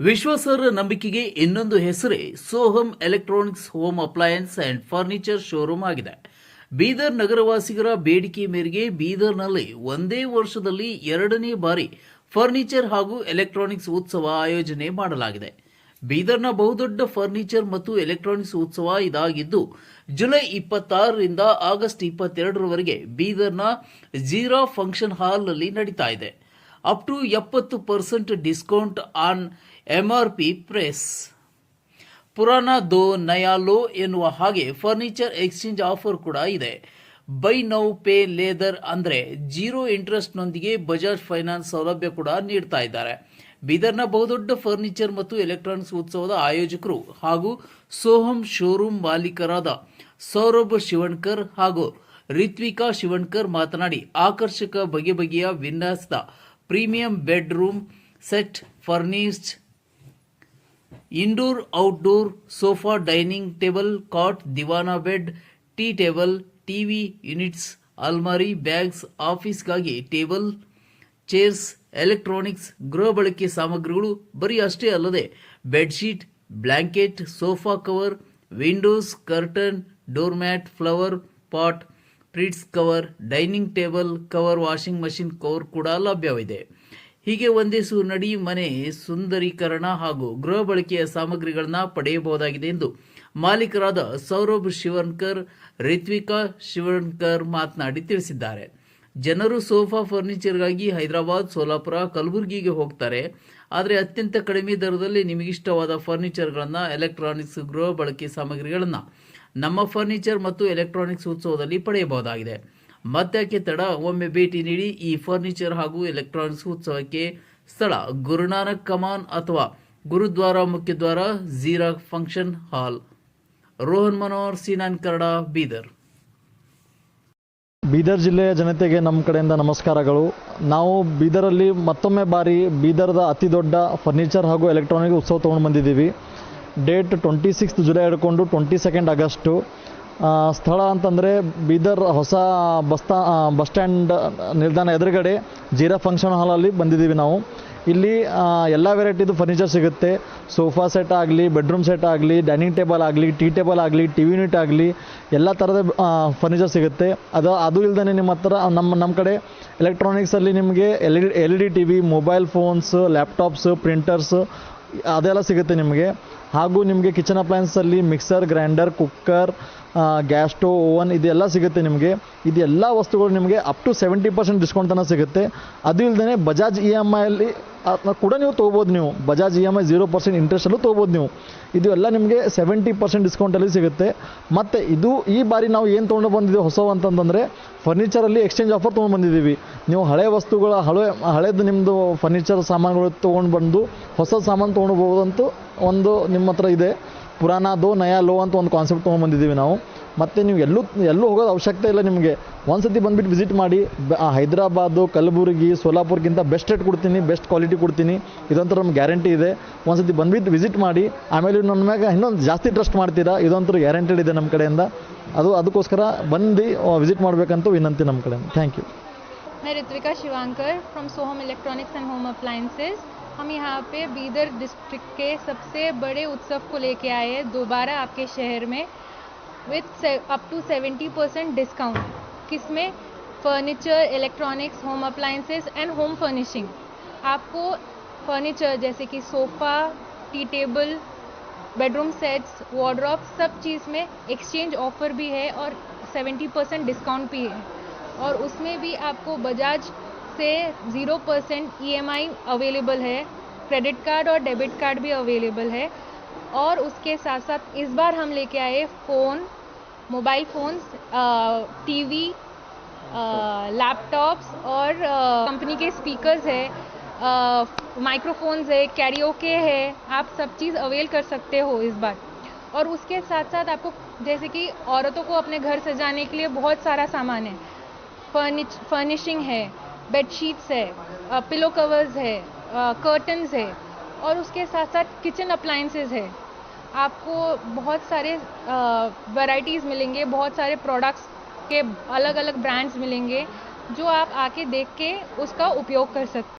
ವಿಶ್ವಾಸಾರ್ಹ ನಂಬಿಕೆಗೆ ಇನ್ನೊಂದು ಹೆಸರೇ Soham electronics home appliances and furniture showroom ಆಗಿದೆ. ಬೀದರ್ ನಗರವಾಸಿಗರ ಬೇಡಿಕೆ ಮೇರೆಗೆ ಬೀದರ್ನಲ್ಲಿ ಒಂದೇ ವರ್ಷದಲ್ಲಿ ಎರಡನೇ ಬಾರಿ ಫರ್ನಿಚರ್ ಹಾಗೂ ಎಲೆಕ್ಟ್ರಾನಿಕ್ಸ್ ಉತ್ಸವ ಆಯೋಜನೆ ಮಾಡಲಾಗಿದೆ. ಬೀದರ್ನ ಬಹುದೊಡ್ಡ ಫರ್ನಿಚರ್ ಮತ್ತು ಎಲೆಕ್ಟ್ರಾನಿಕ್ಸ್ ಉತ್ಸವ ಇದಾಗಿದ್ದು, ಜುಲೈ ಇಪ್ಪತ್ತಾರರಿಂದ ಆಗಸ್ಟ್ ಇಪ್ಪತ್ತೆರಡರವರೆಗೆ ಬೀದರ್ನ ಜೀರಾ ಫಂಕ್ಷನ್ ಹಾಲ್ನಲ್ಲಿ ನಡೀತಾ ಇದೆ. ಅಪ್ ಟು ಎಪ್ಪತ್ತು percent discount on M R P press ಪುರಾಣ ದೋ ನಯಾಲೋ ಎನ್ನುವ ಹಾಗೆ ಫರ್ನಿಚರ್ ಎಕ್ಸ್ಚೇಂಜ್ ಆಫರ್ ಕೂಡ ಇದೆ. ಬೈ ನೌ ಪೇ ಲೇದರ್ ಅಂದರೆ ಜೀರೋ ಇಂಟ್ರೆಸ್ಟ್ನೊಂದಿಗೆ ಬಜಾಜ್ ಫೈನಾನ್ಸ್ ಸೌಲಭ್ಯ ಕೂಡ ನೀಡ್ತಾ ಇದ್ದಾರೆ. ಬೀದರ್ನ ಬಹುದೊಡ್ಡ ಫರ್ನಿಚರ್ ಮತ್ತು ಎಲೆಕ್ಟ್ರಾನಿಕ್ಸ್ ಉತ್ಸವದ ಆಯೋಜಕರು ಹಾಗೂ ಸೋಹಂ ಶೋರೂಮ್ ಮಾಲೀಕರಾದ ಸೌರಭ್ ಶಿವಣ್ಕರ್ ಹಾಗೂ ರಿತ್ವಿಕಾ ಶಿವಣ್ಕರ್ ಮಾತನಾಡಿ ಆಕರ್ಷಕ ಬಗೆ ಬಗೆಯ ವಿನ್ಯಾಸದ bedroom set furnished indoor outdoor sofa dining table cot ದಿವಾನ bed tea table TV units ಅಲ್ಮಾರಿ bags ಆಫೀಸ್ಗಾಗಿ ಟೇಬಲ್ ಚೇರ್ಸ್ ಎಲೆಕ್ಟ್ರಾನಿಕ್ಸ್ ಗೃಹ ಬಳಕೆ ಸಾಮಗ್ರಿಗಳು ಬರೀ ಅಷ್ಟೇ ಅಲ್ಲದೆ bedsheet blanket sofa cover windows curtain door mat flower pot prints cover, dining table, cover washing machine, cover ಕೂಡ ಲಭ್ಯವಿದೆ. ಹೀಗೆ ಒಂದೇ ಸೂರಿನಡಿ ಮನೆ ಸುಂದರೀಕರಣ ಹಾಗೂ ಗೃಹ ಬಳಕೆಯ ಸಾಮಗ್ರಿಗಳನ್ನು ಪಡೆಯಬಹುದಾಗಿದೆ ಎಂದು ಮಾಲೀಕರಾದ ಸೌರಭ್ ಶಿವನ್ಕರ್, ರಿತ್ವಿಕಾ ಶಿವನ್ಕರ್ ಮಾತನಾಡಿ ತಿಳಿಸಿದ್ದಾರೆ. ಜನರು ಸೋಫಾ ಫರ್ನಿಚರ್ಗಾಗಿ ಹೈದರಾಬಾದ್, ಸೋಲಾಪುರ, ಕಲಬುರಗಿಗೆ ಹೋಗ್ತಾರೆ. ಆದರೆ ಅತ್ಯಂತ ಕಡಿಮೆ ದರದಲ್ಲಿ ನಿಮಗಿಷ್ಟವಾದ ಫರ್ನಿಚರ್ಗಳನ್ನು, ಎಲೆಕ್ಟ್ರಾನಿಕ್ಸ್, ಗೃಹ ಬಳಕೆ ಸಾಮಗ್ರಿಗಳನ್ನು ನಮ್ಮ ಫರ್ನಿಚರ್ ಮತ್ತು ಎಲೆಕ್ಟ್ರಾನಿಕ್ಸ್ ಉತ್ಸವದಲ್ಲಿ ಪಡೆಯಬಹುದಾಗಿದೆ. ಮತ್ತಕ್ಕೆ ತಡ, ಒಮ್ಮೆ ಭೇಟಿ ನೀಡಿ ಈ ಫರ್ನಿಚರ್ ಹಾಗೂ ಎಲೆಕ್ಟ್ರಾನಿಕ್ಸ್ ಉತ್ಸವಕ್ಕೆ ಸ್ಥಳ. ಗುರುನಾನಕ್ ಕಮಾನ್ ಅಥವಾ ಗುರುದ್ವಾರ, ಮುಖ್ಯದ್ವಾರ, ಝೀರಾ ಫಂಕ್ಷನ್ ಹಾಲ್. ರೋಹನ್ ಮನೋಹರ್, ಸಿನಾನ್ ಕನ್ನಡ, ಬೀದರ್. ಬೀದರ್ ಜಿಲ್ಲೆಯ ಜನತೆಗೆ ನಮ್ಮ ಕಡೆಯಿಂದ ನಮಸ್ಕಾರಗಳು. ನಾವು ಬೀದರಲ್ಲಿ ಮತ್ತೊಮ್ಮೆ ಬಾರಿ ಬೀದರ್ದ ಅತಿ ದೊಡ್ಡ ಫರ್ನಿಚರ್ ಹಾಗೂ ಎಲೆಕ್ಟ್ರಾನಿಕ್ ಉತ್ಸವ ತೊಗೊಂಡು ಬಂದಿದ್ದೀವಿ. ಡೇಟ್ ಟ್ವೆಂಟಿ ಸಿಕ್ಸ್ತ್ ಜುಲೈ ಹಿಡ್ಕೊಂಡು ಟ್ವೆಂಟಿ ಸೆಕೆಂಡ್ ಆಗಸ್ಟು. ಸ್ಥಳ ಅಂತಂದರೆ ಬೀದರ್ ಹೊಸ ಬಸ್ತಾ ಬಸ್ ಸ್ಟ್ಯಾಂಡ್ ನಿಲ್ದಾಣ ಎದುರುಗಡೆ ಜೀರಾ ಫಂಕ್ಷನ್ ಹಾಲಲ್ಲಿ ಬಂದಿದ್ದೀವಿ ನಾವು. ಇಲ್ಲಿ ಎಲ್ಲ ವೆರೈಟಿದು ಫರ್ನಿಚರ್ ಸಿಗುತ್ತೆ. ಸೋಫಾ ಸೆಟ್ ಆಗಲಿ, ಬೆಡ್ರೂಮ್ ಸೆಟ್ ಆಗಲಿ, ಡೈನಿಂಗ್ ಟೇಬಲ್ ಆಗಲಿ, ಟೀ ಟೇಬಲ್ ಆಗಲಿ, ಟಿ ವಿ ಯೂನಿಟ್ ಆಗಲಿ, ಎಲ್ಲ ಥರದ ಫರ್ನಿಚರ್ ಸಿಗುತ್ತೆ. ಅದು ಅದು ಇಲ್ದೇ ನಿಮ್ಮ ಹತ್ರ, ನಮ್ಮ ನಮ್ಮ ಕಡೆ ಎಲೆಕ್ಟ್ರಾನಿಕ್ಸಲ್ಲಿ ನಿಮಗೆ L E L E D T V, mobile phones, laptops, printers ಅದೆಲ್ಲ ಸಿಗುತ್ತೆ ನಿಮಗೆ. ಹಾಗೂ ನಿಮಗೆ kitchen ಅಪ್ಲಯನ್ಸಲ್ಲಿ mixer grinder cooker gas stove oven ಇದೆಲ್ಲ ಸಿಗುತ್ತೆ ನಿಮಗೆ. ಇದೆಲ್ಲ ವಸ್ತುಗಳು ನಿಮಗೆ up to seventy percent discount ತನಕ ಸಿಗುತ್ತೆ. ಅದು ಇಲ್ಲದೇ ಬಜಾಜ್ ಇ ಎಂ ಐಯಲ್ಲಿ ಕೂಡ ನೀವು ತೊಗೋಬೋದು ನೀವು. Bajaj E M I zero percent ಇಂಟ್ರೆಸ್ಟಲ್ಲೂ ತೊಗೋಬೋದು ನೀವು. ಇದು ಎಲ್ಲ ನಿಮಗೆ ಸೆವೆಂಟಿ ಪರ್ಸೆಂಟ್ ಡಿಸ್ಕೌಂಟಲ್ಲಿ ಸಿಗುತ್ತೆ. ಮತ್ತು ಇದು ಈ ಬಾರಿ ನಾವು ಏನು ತೊಗೊಂಡು ಬಂದಿದ್ದೀವಿ ಹೊಸವು ಅಂತಂತಂದರೆ ಫರ್ನಿಚರಲ್ಲಿ ಎಕ್ಸ್ಚೇಂಜ್ ಆಫರ್ ತೊಗೊಂಡು ಬಂದಿದ್ದೀವಿ. ನೀವು ಹಳೆ ವಸ್ತುಗಳ, ಹಳೆ, ಹಳೆದು ನಿಮ್ಮದು ಫರ್ನಿಚರ್ ಸಾಮಾನುಗಳು ತೊಗೊಂಡು ಬಂದು ಹೊಸ ಸಾಮಾನು ತೊಗೊಂಡು ಹೋಗೋದಂತೂ ಒಂದು ನಿಮ್ಮ ಹತ್ರ ಇದೆ. ಪುರಾಣ ದೋ ನಯಾ ಲೋ ಅಂತ ಒಂದು ಕಾನ್ಸೆಪ್ಟ್ ತೊಗೊಂಡ್ಬಂದಿದ್ದೀವಿ ನಾವು ಮತ್ತು ನೀವು ಎಲ್ಲೂ ಎಲ್ಲೂ ಹೋಗೋದು ಅವಶ್ಯಕತೆ ಇಲ್ಲ ನಿಮಗೆ ಒಂದು ಸತಿ ಬಂದುಬಿಟ್ಟು ವಿಸಿಟ್ ಮಾಡಿ ಬ- ಆ, ಹೈದರಾಬಾದು ಕಲಬುರಗಿ ಸೋಲಾಪುರ್ಗಿಂತ ಬೆಸ್ಟ್ ರೇಟ್ ಕೊಡ್ತೀನಿ ಬೆಸ್ಟ್ ಕ್ವಾಲಿಟಿ ಕೊಡ್ತೀನಿ ಇದೊಂಥರ ನಮ್ಗೆ ಗ್ಯಾರಂಟಿ ಇದೆ ಒಂದು ಸತಿ ಬಂದುಬಿಟ್ಟು ವಿಸಿಟ್ ಮಾಡಿ ಆಮೇಲೆ ನನ್ನ ಮ್ಯಾಗ ಇನ್ನೊಂದು ಜಾಸ್ತಿ ಟ್ರಸ್ಟ್ ಮಾಡ್ತೀರಾ ಇದೊಂಥರ ಗ್ಯಾರಂಟಿಡ್ ಇದೆ ನಮ್ಮ ಕಡೆಯಿಂದ ಅದು ಅದಕ್ಕೋಸ್ಕರ ಬಂದು ವಿಸಿಟ್ ಮಾಡಬೇಕಂತ ವಿನಂತಿ ನಮ್ಮ ಕಡೆಯಿಂದ ಥ್ಯಾಂಕ್ ಯು मैं Ritvika Shivankar from Soham electronics and home appliances हम यहाँ पे बीदर डिस्ट्रिक्ट के सबसे बड़े उत्सव को लेके आए हैं, दोबारा आपके शहर में with up to 70 percent discount किसमें? Furniture electronics home appliances and home furnishing आपको फर्नीचर जैसे कि sofa tea table bedroom sets wardrobe सब चीज़ में एक्सचेंज ऑफ़र भी है और 70 परसेंट डिस्काउंट भी है। और उसमें भी आपको बजाज से ज़ीरो परसेंट ईएमआई अवेलेबल है क्रेडिट कार्ड और डेबिट कार्ड भी अवेलेबल है, और उसके साथ साथ इस बार हम लेके आए phone mobile phones TV laptops और कंपनी के स्पीकर्स है माइक्रोफोन्स है कैरियोके है, आप सब चीज़ अवेल कर सकते हो इस बार। और उसके साथ साथ आपको जैसे कि औरतों को अपने घर सजाने के लिए बहुत सारा सामान है फर्निच फर्निशिंग है बेडशीट्स है पिलो कवर्स है कर्टन्स है और उसके साथ साथ किचन अप्लाइंसेस है। आपको बहुत सारे वैरायटीज़ मिलेंगे, बहुत सारे प्रोडक्ट्स के अलग अलग ब्रांड्स मिलेंगे जो आप आके देख के उसका उपयोग कर सकते